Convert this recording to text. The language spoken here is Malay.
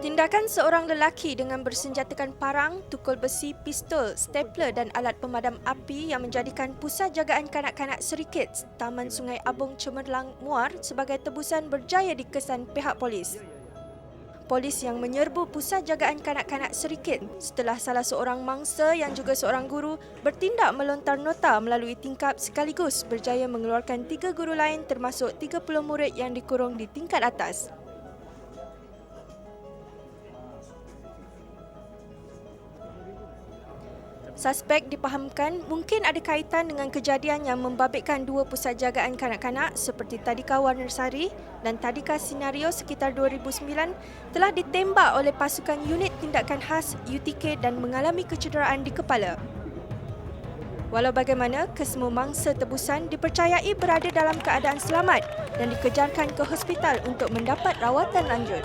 Tindakan seorang lelaki dengan bersenjatakan parang, tukul besi, pistol, stapler dan alat pemadam api yang menjadikan pusat jagaan kanak-kanak Serikit, Taman Sungai Abung Cemerlang Muar sebagai tebusan berjaya dikesan pihak polis. Polis yang menyerbu pusat jagaan kanak-kanak Serikit setelah salah seorang mangsa yang juga seorang guru bertindak melontar nota melalui tingkap sekaligus berjaya mengeluarkan tiga guru lain termasuk 30 murid yang dikurung di tingkat atas. Suspek dipahamkan mungkin ada kaitan dengan kejadian yang membabitkan dua pusat jagaan kanak-kanak seperti Tadika Warnasari dan Tadika Sinario sekitar 2009 telah ditembak oleh pasukan unit tindakan khas UTK dan mengalami kecederaan di kepala. Walau bagaimana, kesemua mangsa tebusan dipercayai berada dalam keadaan selamat dan dikejarkan ke hospital untuk mendapat rawatan lanjut.